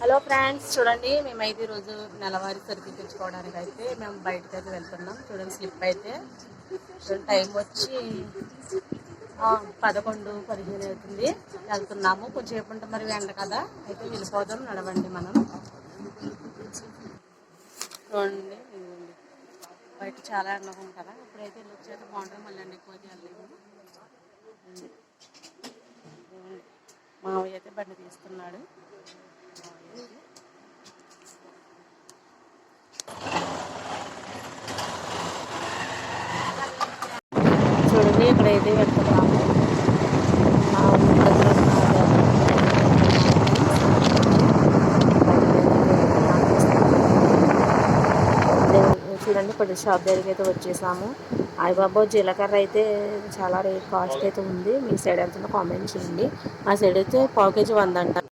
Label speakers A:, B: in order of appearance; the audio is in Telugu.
A: హలో ఫ్రెండ్స్ చూడండి మేమైతే ఈరోజు నెలవారీ సరుకులు తెచ్చుకోవడానికి అయితే మేము బయటకు అయితే వెళ్తున్నాం. చూడండి స్లిప్ అయితే. చూడండి టైం వచ్చి పదకొండు పదిహేను అవుతుంది. వెళ్తున్నాము. కొంచెం ఉంటే మరి ఎండ కదా. అయితే వెళ్ళిపోదాం నడవండి మనం. చూడండి బయట చాలా ఎండగా ఉంటుందా ఇప్పుడైతే వెళ్ళి వచ్చేది బాగుంటుంది. మళ్ళీ ఎండ ఎక్కువ వెళ్ళలేము. మావయ్య అయితే బండి తీస్తున్నాడు. చూడండి ఇక్కడైతే వెళ్తున్నాము చూడండి ఇప్పుడు షాప్ దగ్గరికి అయితే వచ్చేసాము. అయ్య జీలకర్ర అయితే చాలా రేట్ కాస్ట్ అయితే ఉంది. మీ సైడ్ ఎంత కామెంట్ చేయండి. మా సైడ్ అయితే పావు కేజీ వంద అంట